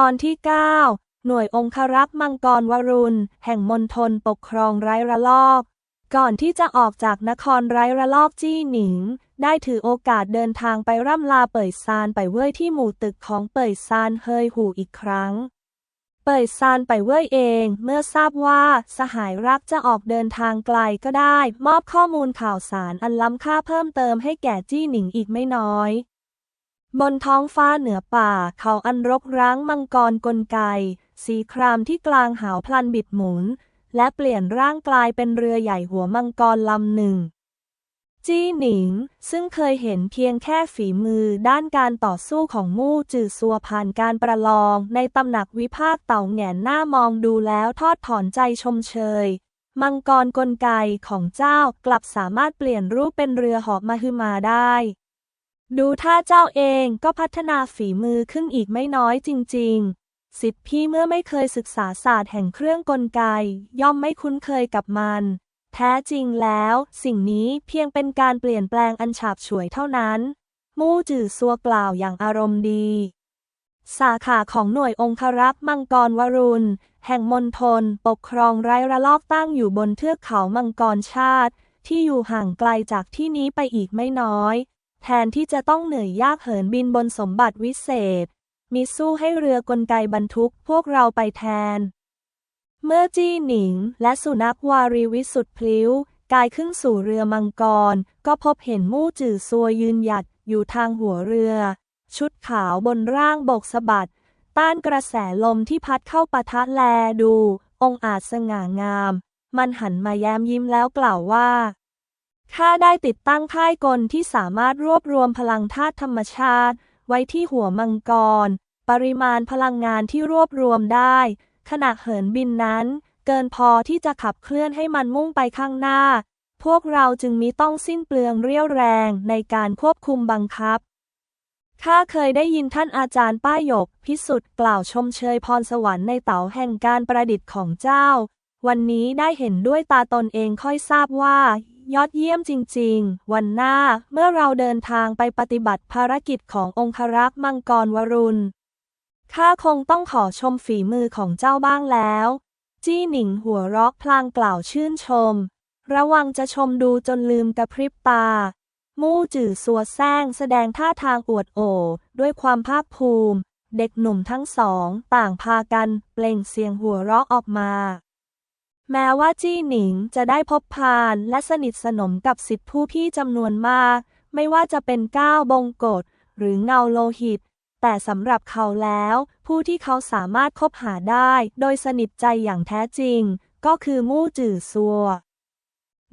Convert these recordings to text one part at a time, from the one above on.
ตอนที่ 9 หน่วยองครักษ์มังกรวรุณ แห่งมณฑลปกครองไร้ระลอก ก่อนที่จะออกจากนครไร้ระลอกจี้หนิง ได้ถือโอกาสเดินทางไปร่ำลาเป่ยซานไปเว่ยที่หมู่ตึกของเป่ยซานเฮยหูอีกครั้ง เป่ยซานไปเว่ยเอง เมื่อทราบว่าสหายรักจะออกเดินทางไกลก็ได้ มอบข้อมูลข่าวสารอันล้ำค่าเพิ่มเติมให้แก่จี้หนิงอีกไม่น้อย บนท้องฟ้าเหนือป่า เขาอันรกร้างมังกรกลไก สีครามที่กลางหาวพลันบิดหมุน และเปลี่ยนร่างกลายเป็นเรือใหญ่หัวมังกรลำหนึ่ง จี้หนิง ซึ่งเคยเห็นเพียงแค่ฝีมือด้านการต่อสู้ของมู่จือซัวผ่านการประลอง ในตำหนักวิภาคเต่าแหงหน้ามองดูแล้วทอดถอนใจชมเชย มังกรกลไกของเจ้ากลับสามารถเปลี่ยนรูปเป็นเรือหาะมาฮือมาได้ ดูท่าเจ้าเองก็พัฒนาฝีมือขึ้นอีกไม่น้อยจริง ๆ สิทธิพี่เมื่อไม่เคยศึกษาศาสตร์แห่งเครื่องกลไก ย่อมไม่คุ้นเคยกับมัน แท้จริงแล้ว สิ่งนี้เพียงเป็นการเปลี่ยนแปลงอันฉาบฉวยเท่านั้น มู่จื่อซัวกล่าวอย่างอารมณ์ดี สาขาของหน่วยองครักษ์มังกรวรุณ แห่งมณฑลปกครองไร้ระลอกตั้งอยู่บนเทือกเขามังกรชาติ ที่อยู่ห่างไกลจากที่นี้ไปอีกไม่น้อย แทนที่จะต้องเหนื่อยยากเหินบินบนสมบัติวิเศษมีสู้ให้เรือกลไกบรรทุกพวกเราไปแทน เมื่อจี้หนิง และสุนัขวารีวิสุทธ์พลิ้วกายขึ้นสู่เรือมังกร ก็พบเห็นมู่จื่อซัวยืนหยัดอยู่ทางหัวเรือ ชุดขาวบนร่างบกสะบัด ต้านกระแสลมที่พัดเข้าปะทะแลดู องอาจสง่างาม มันหันมาแย้มยิ้มแล้วกล่าวว่า ข้าได้ติดตั้งค่ายกลที่สามารถรวบรวมพลังธาตุธรรมชาติ ไว้ที่หัวมังกร ปริมาณพลังงานที่รวบรวมได้ ขณะเหินบินนั้น เกินพอที่จะขับเคลื่อนให้มันมุ่งไปข้างหน้า พวกเราจึงมิต้องสิ้นเปลืองเรี่ยวแรงในการควบคุมบังคับข้าเคยได้ยินท่านอาจารย์ป้ายก พิสุทธิ์กล่าวชมเชยพรสวรรค์ในเต๋าแห่งการประดิษฐ์ของเจ้า วันนี้ได้เห็นด้วยตาตนเองค่อยทราบว่า ยอดเยี่ยมจริง ๆ วันหน้าเมื่อเราเดินทางไปปฏิบัติภารกิจขององครักษ์มังกรวรุณ ข้าคงต้องขอชมฝีมือของเจ้าบ้างแล้ว จี้หนิงหัวเรอกพลางกล่าวชื่นชม ระวังจะชมดูจนลืมกระพริบตา มู่จื่อสัวแซงแสดงท่าทางอวดโอด้วยความภาคภูมิ เด็กหนุ่มทั้งสอง ต่างพากันเปล่งเสียงหัวเราะออกมา แม้ว่าจี้หนิงจะได้พบพานและสนิทสนมกับสิทธิผู้พี่จำนวนมาก ไม่ว่าจะเป็นก้าวบงกฎหรือเงาโลหิต แต่สำหรับเขาแล้ว ผู้ที่เขาสามารถคบหาได้ โดยสนิทใจอย่างแท้จริง ก็คือมู่จื่อซัว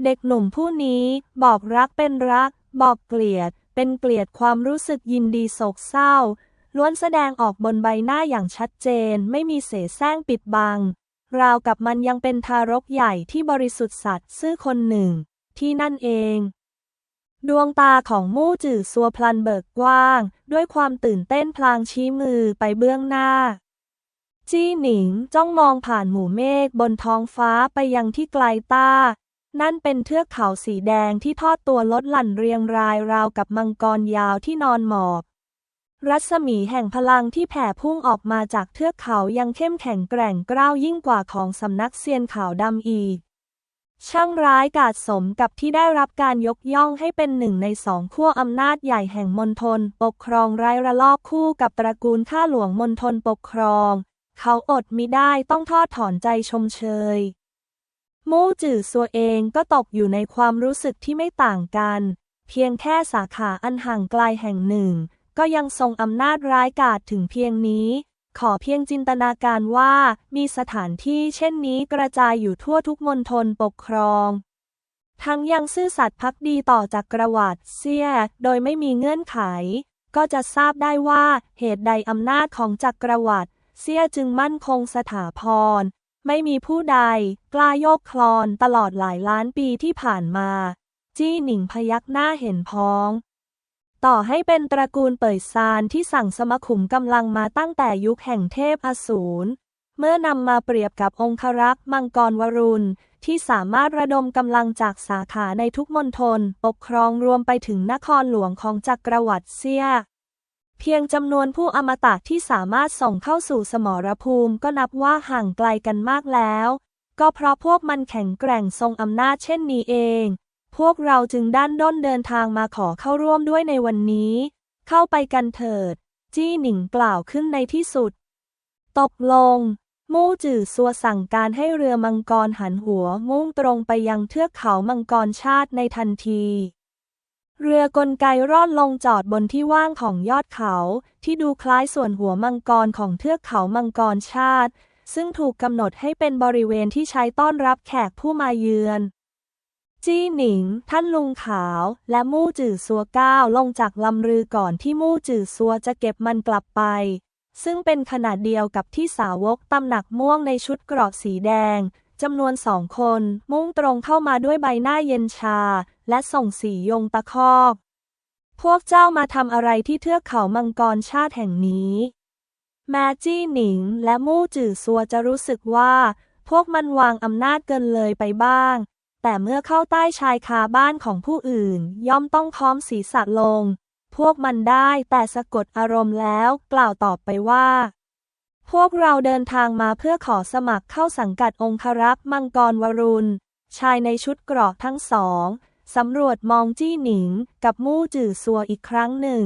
เด็กหนุ่มผู้นี้บอกรักเป็นรัก บอกเกลียด เป็นเกลียดความรู้สึกยินดีโศกเศร้าล้วนแสดงออกบนใบหน้าอย่างชัดเจนไม่มีเสแสร้งปิดบัง ราวกับมันยังเป็นทารกใหญ่ที่บริสุทธิ์สัตย์ซื่อคนหนึ่ง ที่นั่นเอง ดวงตาของมู่จื่อซัวพลันเบิกกว้าง ด้วยความตื่นเต้นพลางชี้มือไปเบื้องหน้า จี้หนิงจ้องมองผ่านหมู่เมฆบนท้องฟ้าไปยังที่ไกลต้า นั่นเป็นเทือกเขาสีแดงที่ทอดตัวลดหลั่นเรียงรายราวกับมังกรยาวที่นอนหมอบ รัศมีแห่งพลังที่แผ่พุ่งออกมาจากเทือกเขายังเข้มแข็งแกร่งกร้าวยิ่งกว่าของสำนักเซียนขาวดำอีก ช่างร้ายกาจสมกับที่ได้รับการยกย่องให้เป็นหนึ่งในสองขั้วอำนาจใหญ่แห่งมณฑลปกครองไร้ระลอกคู่กับตระกูลข้าหลวงมณฑลปกครอง เขาอดมิได้ต้องทอดถอนใจชมเชย มู่จื่อซัวเองก็ตกอยู่ในความรู้สึกที่ไม่ต่างกัน เพียงแค่สาขาอันห่างไกลแห่งหนึ่ง ก็ยังทรงอำนาจร้ายกาจถึงเพียงนี้ ขอเพียงจินตนาการว่า มีสถานที่เช่นนี้กระจายอยู่ทั่วทุกมณฑลปกครอง ทั้งยังซื่อสัตย์พักดีต่อจักรวรรดิเสีย โดยไม่มีเงื่อนไข ก็จะทราบได้ว่าเหตุใดอำนาจของจักรวรรดิเสียจึงมั่นคงสถาพร ไม่มีผู้ใด กล้าโยกคลอนตลอดหลายล้านปีที่ผ่านมา จี้หนิงพยักหน้าเห็นพ้อง ต่อให้เป็นตระกูลเป่ยซานที่สั่งสมขุมกำลังมาตั้งแต่ยุคแห่งเทพอสูร เมื่อนำมาเปรียบกับองครักษ์มังกรวรุณ ที่สามารถระดมกำลังจากสาขาในทุกมณฑลปกครองรวมไปถึงนครหลวงของจักรวรรดิเซีย เพียงจำนวนผู้อมตะที่สามารถส่งเข้าสู่สมรภูมิก็นับว่าห่างไกลกันมากแล้ว ก็เพราะพวกมันแข็งแกร่งทรงอำนาจเช่นนี้เอง พวกเราจึงด้านด้นเดินทางมาขอเข้าร่วมด้วยในวันนี้ เข้าไปกันเถิด จี้หนิงกล่าวขึ้นในที่สุด ตกลง มู่จื่อซัวสั่งการให้เรือมังกรหันหัวมุ่งตรงไปยังเทือกเขามังกรชาติในทันที เรือกลไกร่อดลงจอดบนที่ว่างของยอดเขาที่ดูคล้ายส่วนหัวมังกรของเทือกเขามังกรชาติ ซึ่งถูกกำหนดให้เป็นบริเวณที่ใช้ต้อนรับแขกผู้มาเยือน จี้หนิง ท่านลุงขาว และมู่จื่อซัวก้าวลงจากลำเรือก่อนที่มู่จื่อซัวจะเก็บมันกลับไป ซึ่งเป็นขนาดเดียวกับที่สาวกตำหนักม่วงในชุดเกราะสีแดงจำนวนสองคน มุ่งตรงเข้ามาด้วยใบหน้าเย็นชา และส่งสียงตะคอก พวกเจ้ามาทำอะไรที่เทือกเขามังกรชาติแห่งนี้แมจี้หนิง และมู่จื่อซัวจะรู้สึกว่า พวกมันวางอำนาจเกินเลยไปบ้าง แต่เมื่อเข้าใต้ชายคาบ้านของผู้อื่น ย่อมต้องค้อมศีรษะลง พวกมันได้แต่สะกดอารมณ์แล้วกล่าวตอบไปว่า พวกเราเดินทางมาเพื่อขอสมัครเข้าสังกัดองครักษ์มังกรวรุณ ชายในชุดเกราะทั้งสองสำรวจมองจี้หนิงกับมู่จื่อซัวอีกครั้งหนึ่ง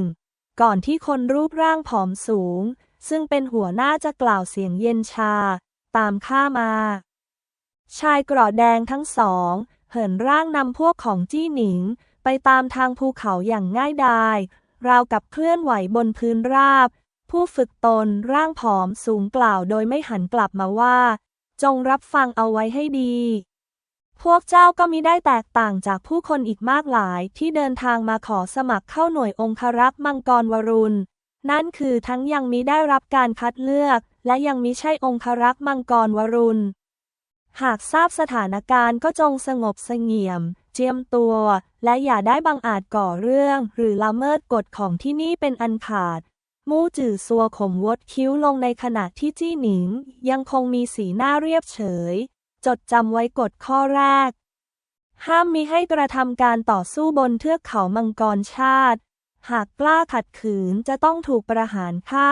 ก่อนที่คนรูปร่างผอมสูง ซึ่งเป็นหัวหน้าจะกล่าวเสียงเย็นชา ตามข้ามา ชายกราะแดงทั้งสอง เหินร่างนำพวกของจี้หนิง ไปตามทางภูเขาอย่างง่ายดาย ราวกับเคลื่อนไหวบนพื้นราบ ผู้ฝึกตนร่างผอมสูงกล่าวโดยไม่หันกลับมาว่า จงรับฟังเอาไว้ให้ดี พวกเจ้าก็มิได้แตกต่างจากผู้คนอีกมากหลายที่เดินทางมาขอสมัครเข้าหน่วยองครักษ์มังกรวรุณ นั่นคือทั้งยังมิได้รับการคัดเลือก และยังมิใช่องครักษ์มังกรวรุณ หากทราบสถานการณ์ก็จงสงบเสงี่ยม เจียมตัว และอย่าได้บังอาจก่อเรื่อง หรือละเมิดกฎของที่นี่เป็นอันขาด มู่จื่อซัวขมวดคิ้วลงในขณะที่จี้หนิง ยังคงมีสีหน้าเรียบเฉย จดจำไว้กฎข้อแรก ห้ามมิให้กระทำการต่อสู้บนเทือกเขามังกรชาติ หากกล้าขัดขืนจะต้องถูกประหารฆ่า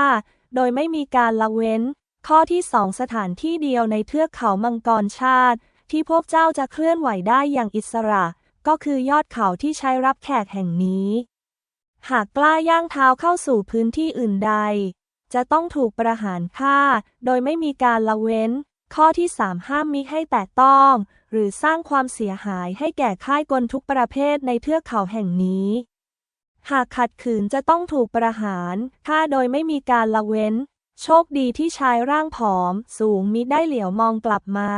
โดยไม่มีการละเว้น ข้อที่สองสถานที่เดียวในเทือกเขามังกรชาติ ที่พวกเจ้าจะเคลื่อนไหวได้อย่างอิสระ ก็คือยอดเขาที่ใช้รับแขกแห่งนี้ หากกล้าย่างเท้าเข้าสู่พื้นที่อื่นใด จะต้องถูกประหารฆ่า โดยไม่มีการละเว้น ข้อที่สามห้ามมิให้แตะต้อง หรือสร้างความเสียหายให้แก่ค่ายกลทุกประเภทในเทือกเขาแห่งนี้ หากขัดขืนจะต้องถูกประหารฆ่าโดยไม่มีการละเว้น โชคดีที่ชายร่างผอมสูงมิได้เหลียวมองกลับมา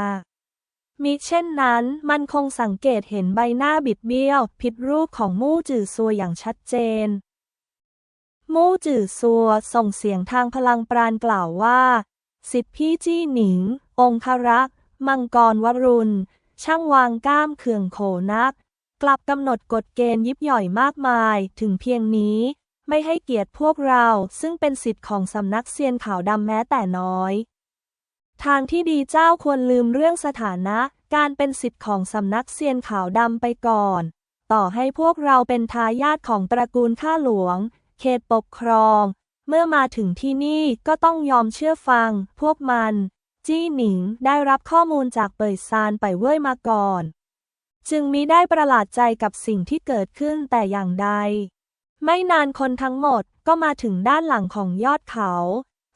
มิเช่นนั้นมันคงสังเกตเห็นใบหน้าบิดเบี้ยว ผิดรูปของมู่จื่อซัวอย่างชัดเจน มู่จื่อซัวส่งเสียงทางพลังปราณกล่าวว่า สิทธิพี่จี้หนิง องครักษ์มังกรวรุณ ช่างวางก้ามเขื่องโขนัก กลับกำหนดกฎเกณฑ์ยิบย่อยมากมายถึงเพียงนี้ ไม่ให้เกียรติพวกเรา ซึ่งเป็นสิทธิ์ของสำนักเซียนขาวดำแม้แต่น้อย ทางที่ดีเจ้าควรลืมเรื่องสถานะ การเป็นสิทธิ์ของสำนักเซียนขาวดำไปก่อน ต่อให้พวกเราเป็นทายาทของตระกูลข้าหลวง เขตปกครอง เมื่อมาถึงที่นี่ก็ต้องยอมเชื่อฟัง พวกมัน จี้หนิงได้รับข้อมูลจากเปิดซานไปเว่ยมาก่อน จึงมิได้ประหลาดใจกับสิ่งที่เกิดขึ้นแต่อย่างใด ไม่นานคนทั้งหมดก็มาถึงด้านหลังของยอดเขา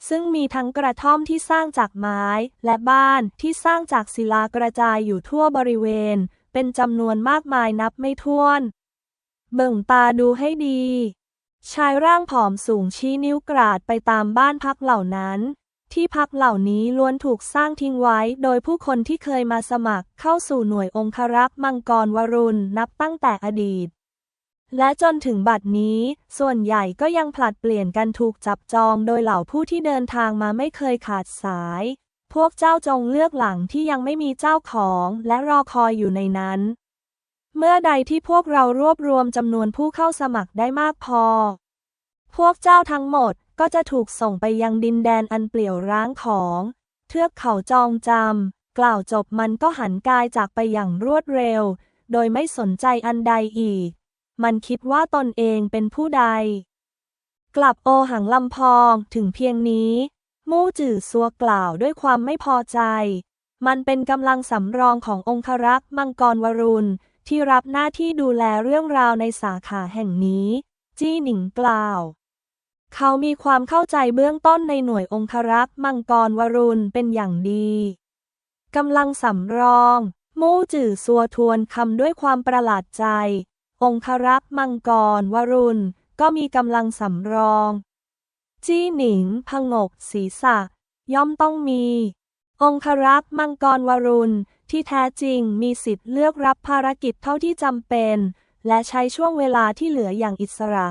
ซึ่งมีทั้งกระท่อมที่สร้างจากไม้ และบ้านที่สร้างจากศิลากระจายอยู่ทั่วบริเวณ เป็นจำนวนมากมายนับไม่ถ้วน เบิ่งตาดูให้ดี ชายร่างผอมสูงชี้นิ้วกราดไปตามบ้านพักเหล่านั้น ที่พักเหล่านี้ล้วนถูกสร้างทิ้งไว้ โดยผู้คนที่เคยมาสมัครเข้าสู่หน่วยองครักษ์มังกรวรุณนับตั้งแต่อดีต และจนถึงบัดนี้ ส่วนใหญ่ก็ยังผลัดเปลี่ยนกันถูกจับจองโดยเหล่าผู้ที่เดินทางมาไม่เคยขาดสาย พวกเจ้าจงเลือกหลังที่ยังไม่มีเจ้าของและรอคอยอยู่ในนั้น เมื่อใดที่พวกเรารวบรวมจำนวนผู้เข้าสมัครได้มากพอ พวกเจ้าทั้งหมดก็จะถูกส่งไปยังดินแดนอันเปลี่ยวร้างของ เทือกเขาจองจำกล่าวจบมันก็หันกายจากไปอย่างรวดเร็ว โดยไม่สนใจอันใดอีก มันคิดว่าตนเองเป็นผู้ใด กลับโอหังลำพองถึงเพียงนี้ มู่จื่อซัวกล่าวด้วยความไม่พอใจ มันเป็นกำลังสำรองขององครักษ์มังกรวรุณ ที่รับหน้าที่ดูแลเรื่องราวในสาขาแห่งนี้ จี้หนิงกล่าว เขามีความเข้าใจเบื้องต้นในหน่วยองครักษ์มังกรวรุณเป็นอย่างดีกำลังสำรอง มู่จื่อซัวทวนคำด้วยความประหลาดใจ องครักษ์มังกร วรุณ ก็มีกำลังสำรอง จี้หนิงพงกศีรษะ ย่อมต้องมี องครักษ์มังกร วรุณ ที่แท้จริงมีสิทธิ์เลือกรับภารกิจเท่าที่จำเป็น และใช้ช่วงเวลาที่เหลืออย่างอิสระ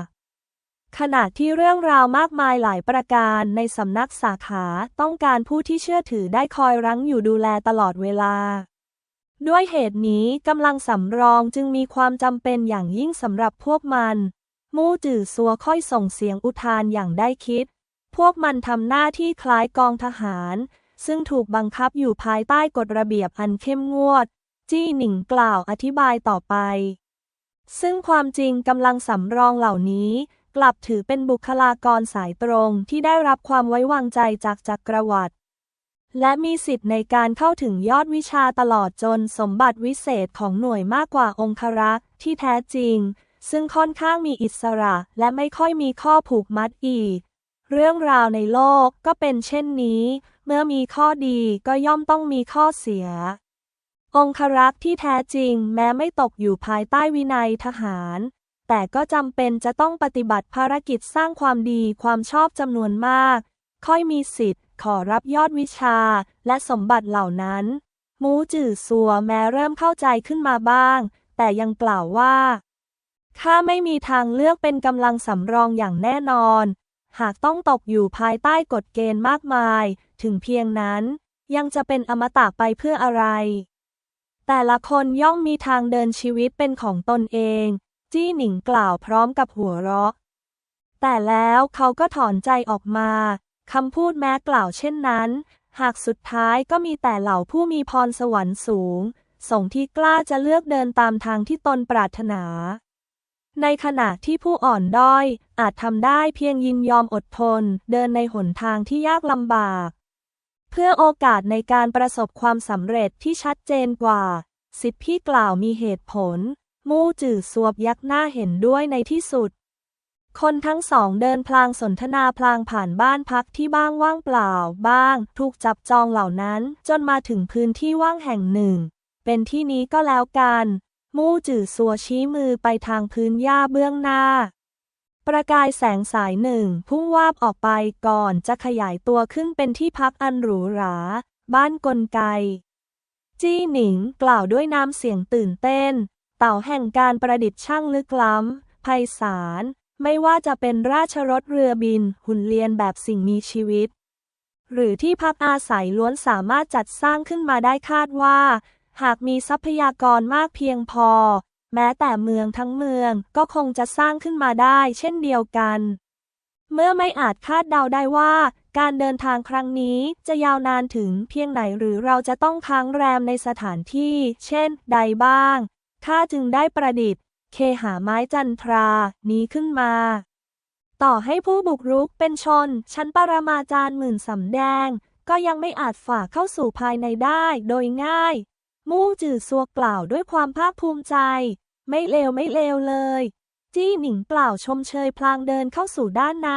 ขณะที่เรื่องราวมากมายหลายประการในสำนักสาขาต้องการผู้ที่เชื่อถือได้คอยรั้งอยู่ดูแลตลอดเวลา ด้วยเหตุนี้กำลังสำรองจึงมีความจำเป็นอย่างยิ่งสำหรับพวกมัน มู่จื่อซัวค่อยส่งเสียงอุทานอย่างได้คิด พวกมันทำหน้าที่คล้ายกองทหาร ซึ่งถูกบังคับอยู่ภายใต้กฎระเบียบอันเข้มงวด จี้หนิงกล่าวอธิบายต่อไป ซึ่งความจริงกำลังสำรองเหล่านี้ กลับถือเป็นบุคลากรสายตรงที่ได้รับความไว้วางใจจากจักรวรรดิ และมีสิทธิ์ในการเข้าถึงยอดวิชาตลอดจนสมบัติวิเศษของหน่วยมากกว่าองครักษ์ที่แท้จริง ซึ่งค่อนข้างมีอิสระและไม่ค่อยมีข้อผูกมัดอีก เรื่องราวในโลกก็เป็นเช่นนี้ เมื่อมีข้อดีก็ย่อมต้องมีข้อเสีย องครักษ์ที่แท้จริงแม้ไม่ตกอยู่ภายใต้วินัยทหาร แต่ก็จำเป็นจะต้องปฏิบัติภารกิจสร้างความดีความชอบจำนวนมาก ค่อยมีสิทธิ์ ขอรับยอดวิชาและสมบัติเหล่านั้น มูจื่อซัวแม้เริ่มเข้าใจขึ้นมาบ้าง แต่ยังกล่าวว่าข้าไม่มีทางเลือกเป็นกำลังสำรองอย่างแน่นอน หากต้องตกอยู่ภายใต้กฎเกณฑ์มากมาย ถึงเพียงนั้นยังจะเป็นอมตะไปเพื่ออะไร แต่ละคนย่อมมีทางเดินชีวิตเป็นของตนเอง จี้หนิงกล่าวพร้อมกับหัวเราะ แต่แล้วเขาก็ถอนใจออกมา คำพูดแม้กล่าวเช่นนั้น หากสุดท้ายก็มีแต่เหล่าผู้มีพรสวรรค์สูง ส่งที่กล้าจะเลือกเดินตามทางที่ตนปรารถนา ในขณะที่ผู้อ่อนด้อย อาจทำได้เพียงยินยอมอดทน เดินในหนทางที่ยากลำบาก เพื่อโอกาสในการประสบความสำเร็จที่ชัดเจนกว่า สิทธิพี่กล่าวมีเหตุผล มู่จื่อสวบยักหน้าเห็นด้วยในที่สุด คนทั้งสองเดินพลางสนทนาพลางผ่านบ้านพักที่บ้างว่างเปล่า บ้าง ถูกจับจองเหล่านั้น จนมาถึงพื้นที่ว่างแห่งหนึ่ง เป็นที่นี้ก็แล้วกัน มู่จื่อสัวชี้มือไปทางพื้นหญ้าเบื้องหน้า ประกายแสงสายหนึ่งพุ่งวาบออกไปก่อนจะขยายตัวขึ้นเป็นที่พักอันหรูหรา บ้านกลไก จี้หนิงกล่าวด้วยน้ำเสียงตื่นเต้น เต่าแห่งการประดิษฐ์ช่างลึกล้ำไพศาล ไม่ว่าจะเป็นราชรถเรือบิน หุ่นเลียนแบบสิ่งมีชีวิต หรือที่พักอาศัยล้วนสามารถจัดสร้างขึ้นมาได้คาดว่า หากมีทรัพยากรมากเพียงพอ แม้แต่เมืองทั้งเมืองก็คงจะสร้างขึ้นมาได้เช่นเดียวกัน เมื่อไม่อาจคาดเดาได้ว่า การเดินทางครั้งนี้จะยาวนานถึงเพียงไหนหรือเราจะต้องค้างแรมในสถานที่ เช่น ใดบ้างข้าจึงได้ประดิษฐ์ เคหาไม้จันทรา นี้ขึ้นมา ต่อให้ผู้บุกรุกเป็นชน ชั้นปรมาจารย์หมื่นสำแดง ก็ยังไม่อาจฝ่าเข้าสู่ภายในได้โดยง่าย มู่จื่อซัวกล่าวด้วยความภาคภูมิใจ ไม่เลวไม่เลวเลย จี้หนิงกล่าวชมเชยพลางเดินเข้าสู่ด้านใน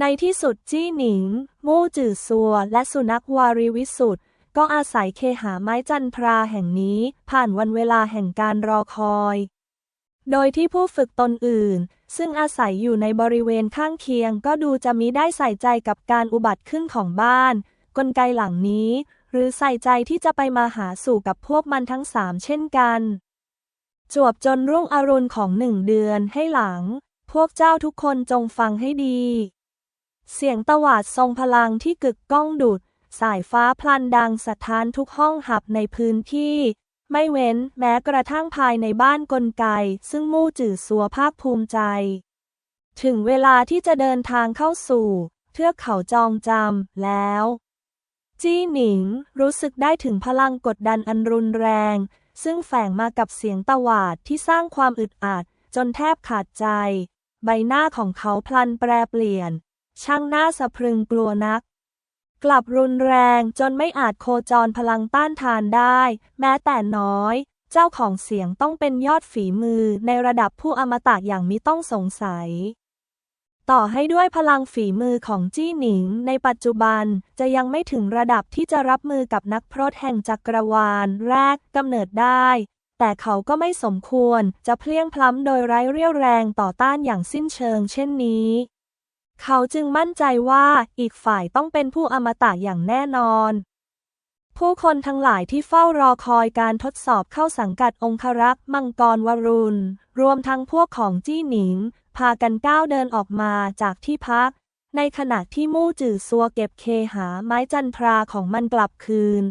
ในที่สุดจี้หนิง มู่จื่อซัว และสุนัขวารีวิสุทธ์ก็อาศัยเคหาไม้จันทราแห่งนี้ผ่านวันเวลาแห่งการรอคอย โดยที่ผู้ฝึกตนอื่น ซึ่งอาศัยอยู่ในบริเวณข้างเคียง ก็ดูจะมิได้ใส่ใจกับการอุบัติขึ้นของบ้าน กลไกหลังนี้ หรือใส่ใจที่จะไปมาหาสู่กับพวกมันทั้งสามเช่นกัน จวบจนรุ่งอรุณของหนึ่งเดือนให้หลัง พวกเจ้าทุกคนจงฟังให้ดี เสียงตวาดทรงพลังที่กึกก้องดุด สายฟ้าพลันดังสะท้านทุกห้องหับในพื้นที่ ไม่เว้นแม้กระทั่งภายในบ้านกลไก ซึ่งมู่จื่อสัวภาคภูมิใจ ถึงเวลาที่จะเดินทางเข้าสู่เทือกเขาจองจำแล้ว จี้หนิงรู้สึกได้ถึงพลังกดดันอันรุนแรง ซึ่งแฝงมากับเสียงตวาดที่สร้างความอึดอัด จนแทบขาดใจ ใบหน้าของเขาพลันแปรเปลี่ยน ช่างน่าสะพรึงกลัวนัก กลับรุนแรงจนไม่อาจโคจรพลังต้านทานได้ แม้แต่น้อย เจ้าของเสียงต้องเป็นยอดฝีมือในระดับผู้อมตะอย่างมิต้องสงสัย ต่อให้ด้วยพลังฝีมือของจี้หนิง ในปัจจุบันจะยังไม่ถึงระดับที่จะรับมือกับนักพรตแห่งจักรวาลแรกกำเนิดได้ แต่เขาก็ไม่สมควรจะเพลียงพล้ำโดยไร้เรี่ยวแรงต่อต้านอย่างสิ้นเชิงเช่นนี้ เขาจึงมั่นใจว่าอีกฝ่ายต้องเป็นผู้อมตะอย่างแน่นอน ผู้คนทั้งหลายที่เฝ้ารอคอยการทดสอบเข้าสังกัดองครักษ์มังกรวรุณ รวมทั้งพวกของจี้หนิง พากันก้าวเดินออกมาจากที่พัก ในขณะที่มู่จื่อซัวเก็บเคหาไม้จันทราของมันกลับคืน